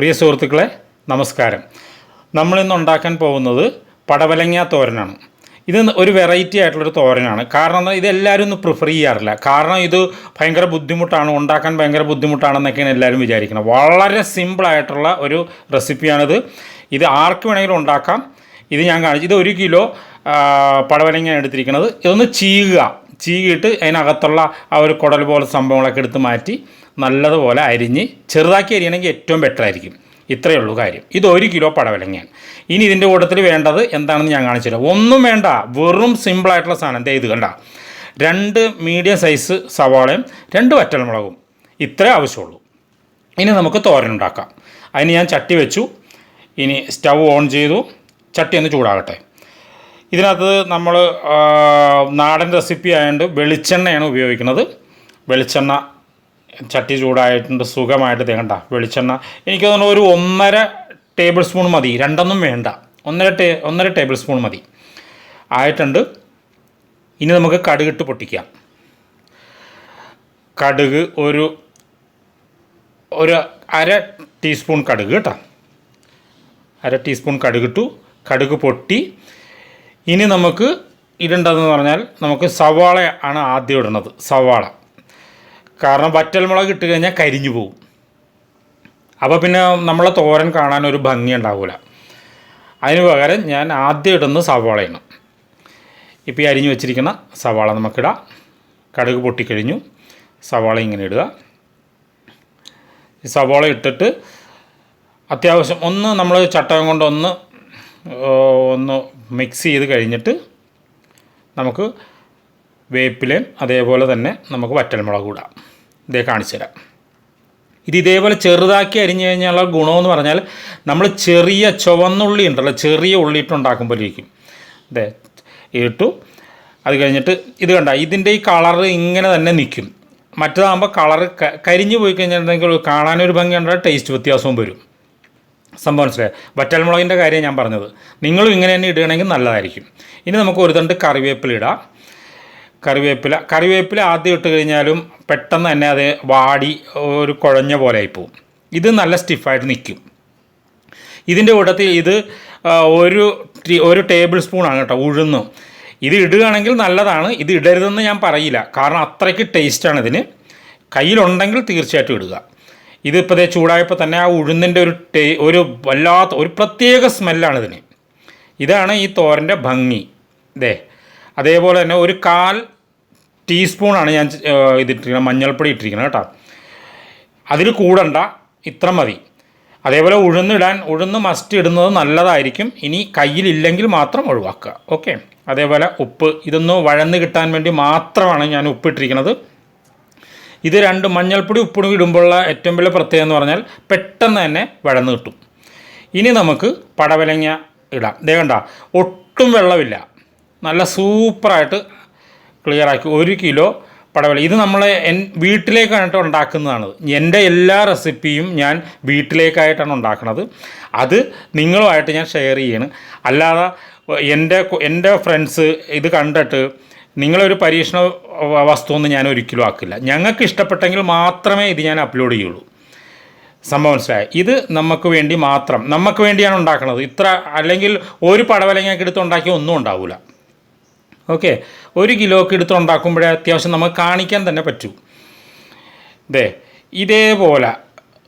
പ്രിയ സുഹൃത്തുക്കളെ നമസ്കാരം. നമ്മളിന്ന് ഉണ്ടാക്കാൻ പോകുന്നത് പടവലങ്ങ തോരനാണ്. ഇത് ഒരു വെറൈറ്റി ആയിട്ടുള്ളൊരു തോരനാണ്. കാരണം ഇത് എല്ലാവരും ഒന്നും പ്രിഫർ ചെയ്യാറില്ല. കാരണം ഇത് ഭയങ്കര ബുദ്ധിമുട്ടാണ് ഉണ്ടാക്കാൻ ഭയങ്കര ബുദ്ധിമുട്ടാണെന്നൊക്കെയാണ് എല്ലാവരും വിചാരിക്കുന്നത് വളരെ സിമ്പിളായിട്ടുള്ള ഒരു റെസിപ്പിയാണിത് ഇത് ആർക്ക് വേണമെങ്കിലും ഉണ്ടാക്കാം. ഇത് ഞാൻ കാണിച്ചു ഇത് ഒരു കിലോ പടവലങ്ങയാണ് പടവലങ്ങ എടുത്തിരിക്കുന്നത്. ഇതൊന്ന് ചീകുക. ചീകിയിട്ട് അതിനകത്തുള്ള ആ ഒരു കുടൽ പോലെ സംഭവങ്ങളൊക്കെ എടുത്ത് മാറ്റി നല്ലതുപോലെ അരിഞ്ഞ് ചെറുതാക്കി അരിയണമെങ്കിൽ ഏറ്റവും ബെറ്റർ ആയിരിക്കും. ഇത്രയേ ഉള്ളൂ കാര്യം. ഇത് ഒരു കിലോ പടവലങ്ങയാണ്. ഇനി ഇതിന്റെ കൂട്ടത്തിൽ വേണ്ടത് എന്താണെന്ന് ഞാൻ കാണിച്ചു തരാം. ഒന്നും വേണ്ട വെറും സിമ്പിളായിട്ടുള്ള സാധനം. ദേ ഇത് കണ്ട. രണ്ട് മീഡിയം സൈസ് സവാളയും രണ്ട് വറ്റൽമുളകും. ഇത്രേ ആവശ്യമുള്ളൂ. ഇനി നമുക്ക് തോരൻ ഉണ്ടാക്കാം. അതിന് ഞാൻ ചട്ടി വെച്ചു. ഇനി സ്റ്റൗ ഓൺ ചെയ്തു. ചട്ടി ഒന്ന് ചൂടാകട്ടെ. ഇതിനകത്ത് നമ്മൾ നാടൻ റെസിപ്പി ആയതുകൊണ്ട് വെളിച്ചെണ്ണയാണ് ഉപയോഗിക്കുന്നത്. വെളിച്ചെണ്ണ ചട്ടി ചൂടായിട്ടുണ്ട് സുഖമായിട്ട് തേണ്ട വെളിച്ചെണ്ണ എനിക്ക് തോന്നുന്നു ഒരു ഒന്നര ടേബിൾ സ്പൂൺ മതി. രണ്ടൊന്നും വേണ്ട. ഒന്നര ടേ ഒന്നര ടേബിൾ സ്പൂൺ മതി. ആയിട്ടുണ്ട്. ഇനി നമുക്ക് കടുകിട്ട് പൊട്ടിക്കാം. കടുക് ഒരു ഒരു അര ടീസ്പൂൺ കടുക് കേട്ടോ. അര ടീസ്പൂൺ കടുകിട്ടു. കടുക് പൊട്ടി. ഇനി നമുക്ക് ഇടേണ്ടതെന്ന് പറഞ്ഞാൽ നമുക്ക് സവാള ആണ് ആദ്യം ഇടുന്നത് സവാള. കാരണം വറ്റൽമുളക് ഇട്ട് കഴിഞ്ഞാൽ കരിഞ്ഞു പോകും. അപ്പോൾ പിന്നെ നമ്മളെ തോരൻ കാണാൻ ഒരു ഭംഗി ഉണ്ടാവില്ല അതിന് പകരം ഞാൻ ആദ്യം ഇടുന്നത് സവാളയാണ്. ഇപ്പോൾ ഈ അരിഞ്ഞു വെച്ചിരിക്കുന്ന സവാള നമുക്കിടാം. കടുക് പൊട്ടിക്കഴിഞ്ഞു സവാള ഇങ്ങനെ ഇടുക. സവാള ഇട്ടിട്ട് അത്യാവശ്യം ഒന്ന് നമ്മൾ ചട്ടകം കൊണ്ട് ഒന്ന് ഒന്ന് മിക്സ് ചെയ്ത് കഴിഞ്ഞിട്ട് നമുക്ക് വേപ്പിലയും അതേപോലെ തന്നെ നമുക്ക് വറ്റൽമുളക് ഇടാം ഇതേ കാണിച്ചു തരാം. ഇത് ഇതേപോലെ ചെറുതാക്കി അരിഞ്ഞു കഴിഞ്ഞാലുള്ള ഗുണമെന്ന് പറഞ്ഞാൽ നമ്മൾ ചെറിയ ചുവന്നുള്ളി ഉണ്ടല്ലോ ചെറിയ ഉള്ളി ഇട്ടുണ്ടാക്കുമ്പോഴേക്കും അതെ ഇട്ടു. അത് കഴിഞ്ഞിട്ട് ഇത് കണ്ട ഇതിന്റെ ഈ കളർ ഇങ്ങനെ തന്നെ നിൽക്കും. മറ്റേതാകുമ്പോൾ കളർ കരിഞ്ഞു പോയി കഴിഞ്ഞിട്ടുണ്ടെങ്കിൽ കാണാനൊരു ഭംഗിയുണ്ട് ടേസ്റ്റ് വ്യത്യാസവും വരും. സംഭവം മനസ്സിലായി? വറ്റൽമുളകിന്റെ കാര്യം ഞാൻ പറഞ്ഞത്. നിങ്ങളും ഇങ്ങനെ തന്നെ ഇടുകയാണെങ്കിൽ നല്ലതായിരിക്കും. ഇനി നമുക്ക് ഒരു തണ്ട് കറിവേപ്പില ഇടാം. കറിവേപ്പില കറിവേപ്പില ആദ്യം ഇട്ട് കഴിഞ്ഞാലും പെട്ടെന്ന് തന്നെ അത് വാടി ഒരു കുഴഞ്ഞ പോലെ ആയിപ്പോവും. ഇത് നല്ല സ്റ്റിഫായിട്ട് നിൽക്കും. ഇതിന്റെ കൂട്ടത്തിൽ ഇത് ഒരു ഒരു ടേബിൾ സ്പൂണാണ് കേട്ടോ ഉഴുന്നും. ഇത് ഇടുകയാണെങ്കിൽ നല്ലതാണ്. ഇത് ഇടരുതെന്ന് ഞാൻ പറയില്ല. കാരണം അത്രയ്ക്ക് ടേസ്റ്റാണ് ഇതിന്. കയ്യിലുണ്ടെങ്കിൽ തീർച്ചയായിട്ടും ഇടുക. ഇതിപ്പോൾ ചൂടായപ്പോൾ തന്നെ ആ ഉഴുന്നിന്റെ ഒരു ടേ ഒരു വല്ലാത്ത ഒരു പ്രത്യേക സ്മെല്ലാണ് ഇതിന് ഇതാണ് ഈ തോരന്റെ ഭംഗി. ദേ അതേപോലെ തന്നെ ഒരു കാൽ ടീസ്പൂണാണ് ഞാൻ ഇതിട്ടിരിക്കുന്നത് മഞ്ഞൾപ്പൊടി ഇട്ടിരിക്കുന്നത് കേട്ടോ. അതിൽ കൂടണ്ട ഇത്ര മതി. അതേപോലെ ഉഴുന്നിടാൻ ഉഴുന്ന് മസ്റ്റ് ഇടുന്നത് നല്ലതായിരിക്കും. ഇനി കയ്യിലില്ലെങ്കിൽ മാത്രം ഒഴിവാക്കുക. ഓക്കെ? അതേപോലെ ഉപ്പ് ഇതൊന്ന് വഴന്ന് കിട്ടാൻ വേണ്ടി മാത്രമാണ് ഞാൻ ഉപ്പിട്ടിരിക്കുന്നത് ഇത് രണ്ട് മഞ്ഞൾപ്പൊടി ഉപ്പിടും ഇടുമ്പോഴുള്ള ഏറ്റവും വലിയ പ്രത്യേകത എന്ന് പറഞ്ഞാൽ പെട്ടെന്ന് തന്നെ വഴന്ന് കിട്ടും. ഇനി നമുക്ക് പടവലങ്ങ ഇടാം. ദേ കണ്ട ഒട്ടും വെള്ളമില്ല. നല്ല സൂപ്പറായിട്ട് ക്ലിയറാക്കി ഒരു കിലോ പടവല ഇത് നമ്മൾ എൻ വീട്ടിലേക്കായിട്ട് ഉണ്ടാക്കുന്നതാണ്. എന്റെ എല്ലാ റെസിപ്പിയും ഞാൻ വീട്ടിലേക്കായിട്ടാണ് ഉണ്ടാക്കുന്നത്. അത് നിങ്ങളുമായിട്ട് ഞാൻ ഷെയർ ചെയ്യാണ്. അല്ലാതെ എന്റെ എന്റെ ഫ്രണ്ട്സ് ഇത് കണ്ടിട്ട് നിങ്ങളൊരു പരീക്ഷണ വസ്തു വസ്തുവൊന്നും ഞാൻ ഒരിക്കലും ആക്കില്ല. ഞങ്ങൾക്ക് ഇഷ്ടപ്പെട്ടെങ്കിൽ മാത്രമേ ഇത് ഞാൻ അപ്ലോഡ് ചെയ്യുള്ളൂ. സംഭവം മനസ്സിലായി? ഇത് നമുക്ക് വേണ്ടി മാത്രം നമുക്ക് വേണ്ടിയാണ് ഉണ്ടാക്കുന്നത് ഇത്ര അല്ലെങ്കിൽ ഒരു പടവലങ്ങയൊക്കെ എടുത്ത് ഉണ്ടാക്കിയ ഒന്നും ഉണ്ടാവില്ല ഓക്കെ ഒരു കിലോക്ക് എടുത്ത് ഉണ്ടാക്കുമ്പോഴേ അത്യാവശ്യം നമുക്ക് കാണിക്കാൻ തന്നെ പറ്റൂ. ദേ ഇതേപോലെ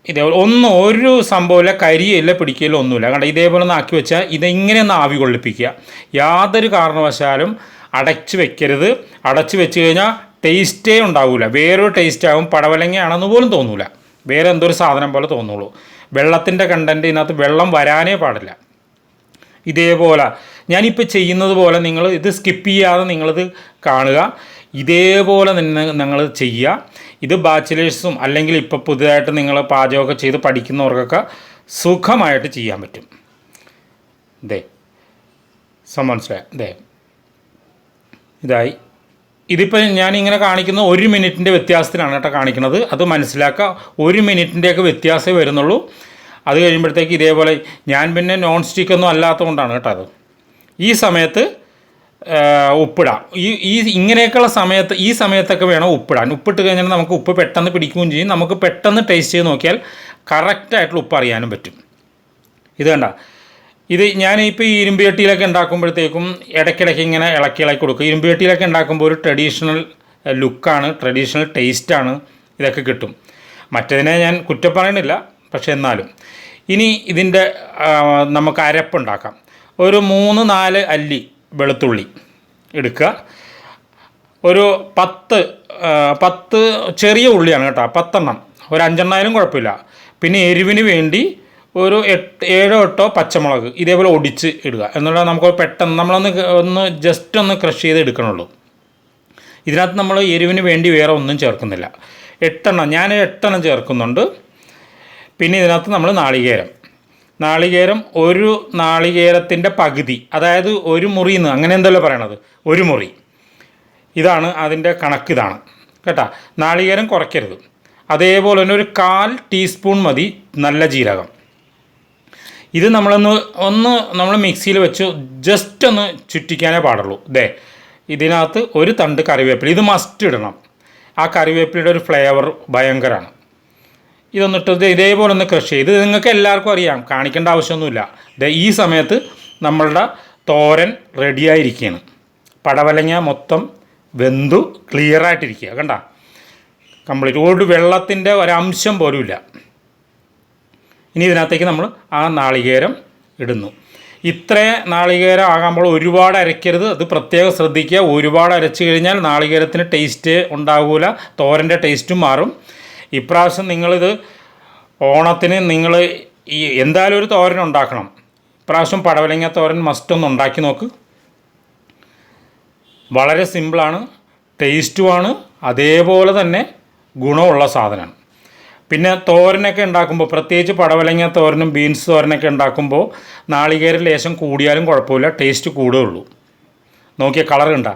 ഇതേപോലെ ഒന്നും ഒരു സംഭവമില്ല കരിയില്ല പിടിക്കുകയില്ല ഒന്നുമില്ല. കണ്ട? ഇതേപോലെ ഒന്ന് ആക്കി വെച്ചാൽ ഇതിങ്ങനെ ഒന്ന് ആവി കൊള്ളിപ്പിക്കുക യാതൊരു കാരണവശാലും അടച്ച് വെക്കരുത്. അടച്ചു വെച്ച് കഴിഞ്ഞാൽ ടേസ്റ്റേ ഉണ്ടാവില്ല വേറൊരു ടേസ്റ്റ് ആവും. പടവലങ്ങയാണെന്ന് പോലും തോന്നൂല. വേറെ എന്തോ ഒരു സാധനം പോലെ തോന്നുള്ളൂ. വെള്ളത്തിന്റെ കണ്ടന്റ് ഇതിനകത്ത് വെള്ളം വരാനേ പാടില്ല. ഇതേപോലെ ഞാനിപ്പോൾ ചെയ്യുന്നത് പോലെ നിങ്ങൾ ഇത് സ്കിപ്പ് ചെയ്യാതെ നിങ്ങളിത് കാണുക. ഇതേപോലെ തന്നെ നിങ്ങൾ ചെയ്യുക. ഇത് ബാച്ചിലേഴ്സും അല്ലെങ്കിൽ ഇപ്പോൾ പുതുതായിട്ട് നിങ്ങൾ പാചകമൊക്കെ ചെയ്ത് പഠിക്കുന്നവർക്കൊക്കെ സുഖമായിട്ട് ചെയ്യാൻ പറ്റും. ദേ. സമൻസ് ദേ. ഇതായി. ഇതിപ്പോൾ ഞാനിങ്ങനെ കാണിക്കുന്ന ഒരു മിനിറ്റിന്റെ വ്യത്യാസത്തിലാണ് കേട്ടോ കാണിക്കുന്നത്. അത് മനസ്സിലാക്കുക. ഒരു മിനിറ്റിന്റെയൊക്കെ വ്യത്യാസമേ വരുന്നുള്ളൂ. അത് കഴിയുമ്പോഴത്തേക്ക് ഇതേപോലെ ഞാൻ പിന്നെ നോൺ സ്റ്റിക്കൊന്നും അല്ലാത്തതുകൊണ്ടാണ് കേട്ടോ അത്. ഈ സമയത്ത് ഉപ്പിടാം. ഈ ഈ ഇങ്ങനെയൊക്കെയുള്ള സമയത്ത് ഈ സമയത്തൊക്കെ വേണം ഉപ്പിടാൻ. ഉപ്പിട്ട് കഴിഞ്ഞാൽ നമുക്ക് ഉപ്പ് പെട്ടെന്ന് പിടിക്കുകയും ചെയ്യും. നമുക്ക് പെട്ടെന്ന് ടേസ്റ്റ് ചെയ്ത് നോക്കിയാൽ കറക്റ്റായിട്ടുള്ള ഉപ്പ് അറിയാനും പറ്റും. ഇത് കണ്ട? ഇത് ഞാൻ ഇപ്പോൾ ഈ ഇരുമ്പ് ചട്ടിയിലൊക്കെ ഉണ്ടാക്കുമ്പോഴത്തേക്കും ഇടയ്ക്കിടയ്ക്ക് ഇങ്ങനെ ഇളക്കി ഇളക്കി കൊടുക്കും. ഇരുമ്പ് ചട്ടിയിലൊക്കെ ഉണ്ടാക്കുമ്പോൾ ഒരു ട്രഡീഷണൽ ലുക്കാണ് ട്രഡീഷണൽ ടേസ്റ്റാണ് ഇതൊക്കെ കിട്ടും. മറ്റതിനെ ഞാൻ കുറ്റം പറയണില്ല പക്ഷേ എന്നാലും. ഇനി ഇതിന്റെ നമുക്ക് അരപ്പുണ്ടാക്കാം ഒരു മൂന്ന് നാല് അല്ലി വെളുത്തുള്ളി എടുക്കുക. ഒരു പത്ത് പത്ത് ചെറിയ ഉള്ളിയാണ് കേട്ടോ പത്തെണ്ണം. ഒരു അഞ്ചെണ്ണായാലും കുഴപ്പമില്ല. പിന്നെ എരിവിന് വേണ്ടി ഒരു എട്ട് ഏഴോ എട്ടോ പച്ചമുളക് ഇതേപോലെ ഒടിച്ച് ഇടുക. എന്നുള്ള നമുക്ക് പെട്ടെന്ന് നമ്മളൊന്ന് ഒന്ന് ജസ്റ്റ് ഒന്ന് ക്രഷ് ചെയ്ത് എടുക്കണുള്ളൂ. ഇതിനകത്ത് നമ്മൾ എരിവിന് വേണ്ടി വേറെ ഒന്നും ചേർക്കുന്നില്ല. എട്ടെണ്ണം ഞാൻ എട്ടെണ്ണം ചേർക്കുന്നുണ്ട്. പിന്നെ ഇതിനകത്ത് നമ്മൾ നാളികേരം. നാളികേരം ഒരു നാളികേരത്തിന്റെ പകുതി അതായത് ഒരു മുറി എന്ന് അങ്ങനെ എന്തല്ലോ പറയണത്? ഒരു മുറി. ഇതാണ് അതിന്റെ കണക്ക് ഇതാണ്. കേട്ടോ നാളികേരം കുറയ്ക്കരുത്. അതേപോലെ തന്നെ ഒരു കാൽ ടീസ്പൂൺ മതി നല്ല ജീരകം. ഇത് നമ്മളൊന്ന് ഒന്ന് നമ്മൾ മിക്സിയിൽ വെച്ച് ജസ്റ്റ് ഒന്ന് ചുറ്റിക്കാനേ പാടുള്ളൂ. ദേ ഇതിനകത്ത് ഒരു തണ്ട് കറിവേപ്പില. ഇത് മസ്റ്റ് ഇടണം. ആ കറിവേപ്പിലയുടെ ഒരു ഫ്ലേവർ ഭയങ്കരമാണ് ഇതൊന്നിട്ട് ഇത് ഇതേപോലെ ഒന്ന് ക്രഷ് ചെയ്ത് ഇത് നിങ്ങൾക്ക് എല്ലാവർക്കും അറിയാം. കാണിക്കേണ്ട ആവശ്യമൊന്നുമില്ല. ദേ ഈ സമയത്ത് നമ്മളുടെ തോരൻ റെഡിയായിരിക്കുകയാണ് പടവലങ്ങ മൊത്തം വെന്തു ക്ലിയറായിട്ടിരിക്കുക കണ്ട? കംപ്ലീറ്റ് ഒരു വെള്ളത്തിന്റെ ഒരംശം പോലും ഇല്ല ഇനി ഇതിനകത്തേക്ക് നമ്മൾ ആ നാളികേരം ഇടുന്നു. ഇത്ര നാളികേരം ആകുമ്പോൾ ഒരുപാട് അരയ്ക്കരുത്. അത് പ്രത്യേകം ശ്രദ്ധിക്കുക. ഒരുപാട് അരച്ചു കഴിഞ്ഞാൽ നാളികേരത്തിന് ടേസ്റ്റ് ഉണ്ടാകില്ല തോരന്റെ ടേസ്റ്റും മാറും. ഇപ്രാവശ്യം നിങ്ങളിത് ഓണത്തിന് നിങ്ങൾ ഈ എന്തായാലും ഒരു തോരൻ ഉണ്ടാക്കണം. ഇപ്രാവശ്യം പടവലങ്ങ തോരൻ മസ്റ്റ് ഒന്ന് ഉണ്ടാക്കി നോക്ക്. വളരെ സിമ്പിളാണ് ടേസ്റ്റുമാണ് അതേപോലെ തന്നെ ഗുണമുള്ള സാധനമാണ് പിന്നെ തോരനൊക്കെ ഉണ്ടാക്കുമ്പോൾ പ്രത്യേകിച്ച് പടവലങ്ങ തോരനും ബീൻസ് തോരനൊക്കെ ഉണ്ടാക്കുമ്പോൾ നാളികേര ലേശം കൂടിയാലും കുഴപ്പമില്ല ടേസ്റ്റ് കൂടുകയുള്ളൂ നോക്കിയ കളർ ഉണ്ടാ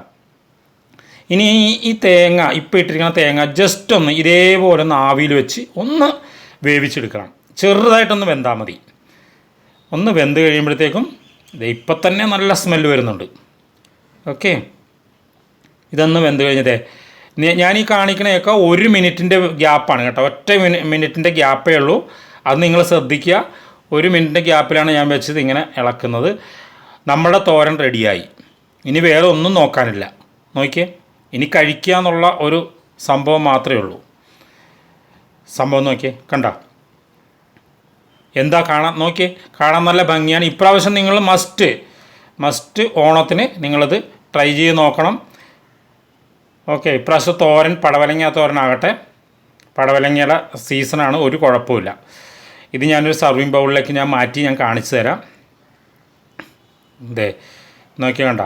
ഇനി ഈ- തേങ്ങ ഇപ്പോൾ ഇട്ടിരിക്കുന്ന തേങ്ങ ജസ്റ്റ് ഒന്ന് ഇതേപോലെ ഒന്ന് ആവിയിൽ വെച്ച് ഒന്ന് വേവിച്ചെടുക്കണം. ചെറുതായിട്ടൊന്ന് വെന്താൽ മതി. ഒന്ന് വെന്ത് കഴിയുമ്പോഴത്തേക്കും ഇപ്പം തന്നെ നല്ല സ്മെല്ല് വരുന്നുണ്ട്. ഓക്കെ ഇതൊന്ന് വെന്ത് കഴിഞ്ഞതേ ഞാൻ ഈ കാണിക്കണയൊക്കെ ഒരു മിനിറ്റിന്റെ ഗ്യാപ്പാണ് കേട്ടോ. ഒറ്റ മിനി മിനിറ്റിന്റെ ഗ്യാപ്പേ ഉള്ളൂ. അത് നിങ്ങൾ ശ്രദ്ധിക്കുക. ഒരു മിനിറ്റിന്റെ ഗ്യാപ്പിലാണ് ഞാൻ വെച്ചത് ഇങ്ങനെ ഇളക്കുന്നത്. നമ്മുടെ തോരൻ റെഡിയായി. ഇനി വേറെ ഒന്നും നോക്കാനില്ല. നോക്കിയേ. ഇനി കഴിക്കുക എന്നുള്ള ഒരു സംഭവം മാത്രമേ ഉള്ളൂ. സംഭവം നോക്കിയേ. കണ്ട? എന്താ കാണാൻ നോക്കിയേ. കാണാൻ നല്ല ഭംഗിയാണ്. ഇപ്രാവശ്യം നിങ്ങൾ മസ്റ്റ് മസ്റ്റ് ഓണത്തിന് നിങ്ങളത് ട്രൈ ചെയ്ത് നോക്കണം. ഓക്കെ ഇപ്രാവശ്യം തോരൻ പടവലങ്ങ തോരനാകട്ടെ പടവലങ്ങയുടെ സീസണാണ് ഒരു കുഴപ്പമില്ല ഇത് ഞാനൊരു സർവിംഗ് ബൗളിലേക്ക് ഞാൻ മാറ്റി ഞാൻ കാണിച്ചു തരാം. ഇതേ നോക്കി കണ്ട.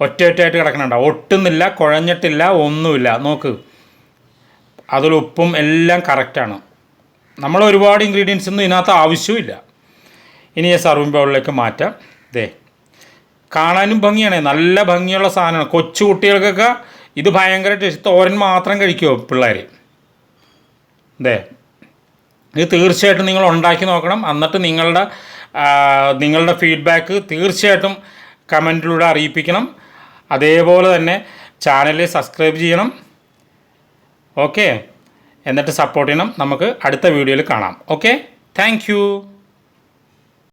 ഒറ്റ ഒറ്റയായിട്ട് കിടക്കണണ്ട. ഒട്ടുന്നില്ല കുഴഞ്ഞിട്ടില്ല ഒന്നുമില്ല. നോക്ക്. അതിൽ ഉപ്പും എല്ലാം കറക്റ്റാണ് നമ്മൾ ഒരുപാട് ഇൻഗ്രീഡിയൻസ് ഒന്നും ഇതിനകത്ത് ആവശ്യമില്ല ഇനി ഈ സർവിങ് ബൗളിലേക്ക് മാറ്റാം. ദേ കാണാനും ഭംഗിയാണ്. നല്ല ഭംഗിയുള്ള സാധനമാണ്. കൊച്ചു കുട്ടികൾക്കൊക്കെ ഇത് ഭയങ്കര ടേസ്റ്റ് തോരൻ മാത്രം കഴിക്കുമോ പിള്ളേർ അതെ ഇത് തീർച്ചയായിട്ടും നിങ്ങൾ ഉണ്ടാക്കി നോക്കണം. എന്നിട്ട് നിങ്ങളുടെ നിങ്ങളുടെ ഫീഡ്ബാക്ക് തീർച്ചയായിട്ടും കമന്റിലൂടെ അറിയിപ്പിക്കണം. അതേപോലെ തന്നെ ചാനലിൽ സബ്സ്ക്രൈബ് ചെയ്യണം. ഓക്കെ എന്നിട്ട് സപ്പോർട്ട് ചെയ്യണം. നമുക്ക് അടുത്ത വീഡിയോയിൽ കാണാം. Okay thank